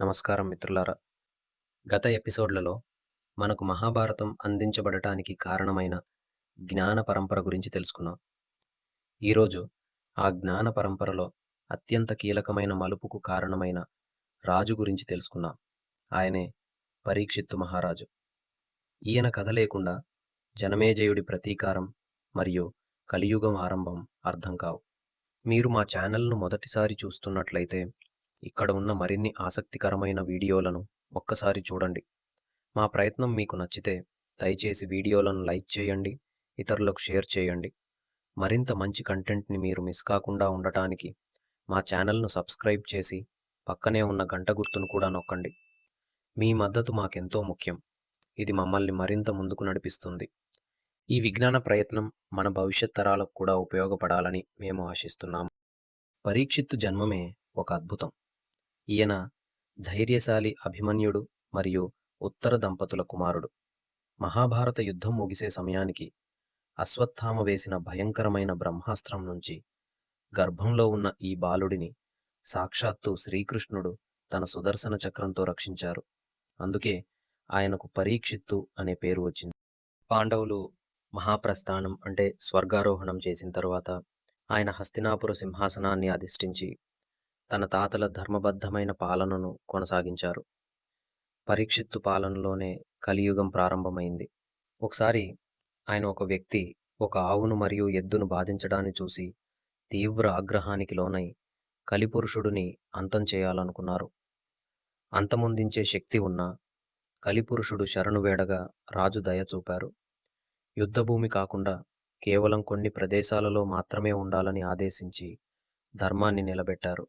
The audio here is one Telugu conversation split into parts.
నమస్కారం మిత్రులారా. గత ఎపిసోడ్లలో మనకు మహాభారతం అందించబడటానికి కారణమైన జ్ఞాన పరంపర గురించి తెలుసుకున్నాం. ఈరోజు ఆ జ్ఞాన పరంపరలో అత్యంత కీలకమైన మలుపుకు కారణమైన రాజు గురించి తెలుసుకున్నాం. ఆయనే పరీక్షిత్తు మహారాజు. ఈయన కథ లేకుండా జనమేజయుడి ప్రతీకారం మరియు కలియుగం ఆరంభం అర్థం కావు. మీరు మా ఛానల్ను మొదటిసారి చూస్తున్నట్లయితే ఇక్కడ ఉన్న మరిన్ని ఆసక్తికరమైన వీడియోలను ఒక్కసారి చూడండి. మా ప్రయత్నం మీకు నచ్చితే దయచేసి వీడియోలను లైక్ చేయండి ఇతరులకు షేర్ చేయండి. మరింత మంచి కంటెంట్ని మీరు మిస్ కాకుండా ఉండటానికి మా ఛానల్ను సబ్స్క్రైబ్ చేసి పక్కనే ఉన్న గంట గుర్తును కూడా నొక్కండి. మీ మద్దతు మాకెంతో ముఖ్యం. ఇది మమ్మల్ని మరింత ముందుకు నడిపిస్తుంది. ఈ విజ్ఞాన ప్రయత్నం మన భవిష్యత్ తరాలకు కూడా ఉపయోగపడాలని మేము ఆశిస్తున్నాము పరీక్షిత్తు జన్మమే ఒక అద్భుతం. ఈయన ధైర్యశాలి అభిమన్యుడు మరియు ఉత్తర దంపతుల కుమారుడు. మహాభారత యుద్ధం ముగిసే సమయానికి అశ్వత్థామ వేసిన భయంకరమైన బ్రహ్మాస్త్రం నుంచి గర్భంలో ఉన్న ఈ బాలుడిని సాక్షాత్తు శ్రీకృష్ణుడు తన సుదర్శన చక్రంతో రక్షించారు. అందుకే ఆయనకు పరీక్షిత్తు అనే పేరు వచ్చింది. పాండవులు మహాప్రస్థానం అంటే స్వర్గారోహణం చేసిన తరువాత ఆయన హస్తినాపుర సింహాసనాన్ని అధిష్ఠించి తన తాతల ధర్మబద్ధమైన పాలనను కొనసాగించారు. పరీక్షిత్తు పాలనలోనే కలియుగం ప్రారంభమైంది. ఒకసారి ఆయన ఒక వ్యక్తి ఒక ఆవును మరియు ఎద్దును బాధించడాన్ని చూసి తీవ్ర ఆగ్రహానికి లోనై కలిపురుషుడిని అంతం చేయాలనుకున్నారు. అంతమొందించే శక్తి ఉన్న కలిపురుషుడు శరణు వేడగా రాజు దయ చూపారు. యుద్ధభూమి కాకుండా కేవలం కొన్ని ప్రదేశాలలో మాత్రమే ఉండాలని ఆదేశించి ధర్మాన్ని నిలబెట్టారు.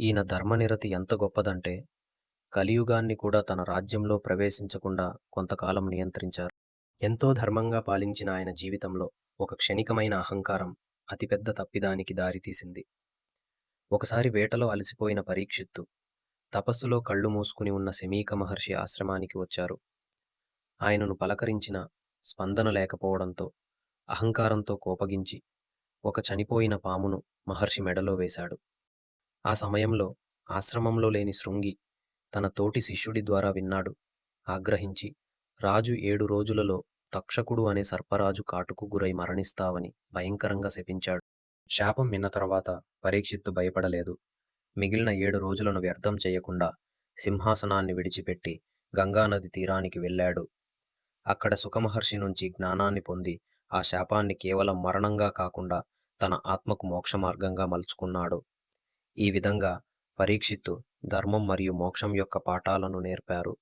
ఈయన ధర్మనిరతి ఎంత గొప్పదంటే కలియుగాన్ని కూడా తన రాజ్యంలో ప్రవేశించకుండా కొంతకాలం నియంత్రించారు. ఎంతో ధర్మంగా పాలించిన ఆయన జీవితంలో ఒక క్షణికమైన అహంకారం అతిపెద్ద తప్పిదానికి దారితీసింది. ఒకసారి వేటలో అలసిపోయిన పరీక్షిత్తు తపస్సులో కళ్ళు మూసుకుని ఉన్న శమీక మహర్షి ఆశ్రమానికి వచ్చారు. ఆయనను పలకరించిన స్పందన లేకపోవడంతో అహంకారంతో కోపగించి ఒక చనిపోయిన పామును మహర్షి మెడలో వేశాడు. ఆ సమయంలో ఆశ్రమంలో లేని శృంగి తన తోటి శిష్యుడి ద్వారా విన్నాడు. ఆగ్రహించి రాజు ఏడు రోజులలో తక్షకుడు అనే సర్పరాజు కాటుకు గురై మరణిస్తావని భయంకరంగా శపించాడు. శాపం విన్న తర్వాత పరీక్షిత్తు భయపడలేదు. మిగిలిన ఏడు రోజులను వ్యర్థం చేయకుండా సింహాసనాన్ని విడిచిపెట్టి గంగానది తీరానికి వెళ్ళాడు. అక్కడ సుఖమహర్షి నుంచి జ్ఞానాన్ని పొంది ఆ శాపాన్ని కేవలం మరణంగా కాకుండా తన ఆత్మకు మోక్ష మార్గంగా మలుచుకున్నాడు. ఈ విధంగా పరీక్షిత్తు ధర్మం మరియు మోక్షం యొక్క పాఠాలను నేర్పారు.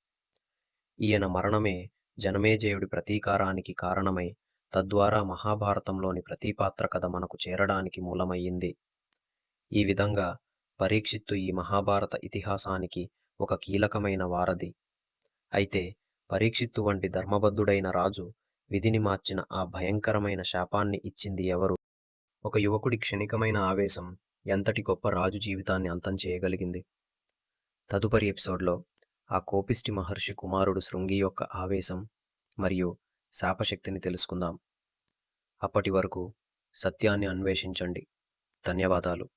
ఈయన మరణమే జనమేజయుడి ప్రతీకారానికి కారణమై తద్వారా మహాభారతంలోని ప్రతిపాత్ర కథ మనకు చేరడానికి మూలమయ్యింది. ఈ విధంగా పరీక్షిత్తు ఈ మహాభారత ఇతిహాసానికి ఒక కీలకమైన వారధి. అయితే పరీక్షిత్తు వంటి ధర్మబద్ధుడైన రాజు విధిని మార్చిన ఆ భయంకరమైన శాపాన్ని ఇచ్చింది ఎవరు? ఒక యువకుడి క్షణికమైన ఆవేశం ఎంతటి గొప్ప రాజు జీవితాన్ని అంతం చేయగలిగింది? తదుపరి ఎపిసోడ్లో ఆ కోపిష్టి మహర్షి కుమారుడు శృంగి యొక్క ఆవేశం మరియు శాపశక్తిని తెలుసుకుందాం. అప్పటి వరకు సత్యాన్ని అన్వేషించండి. ధన్యవాదాలు.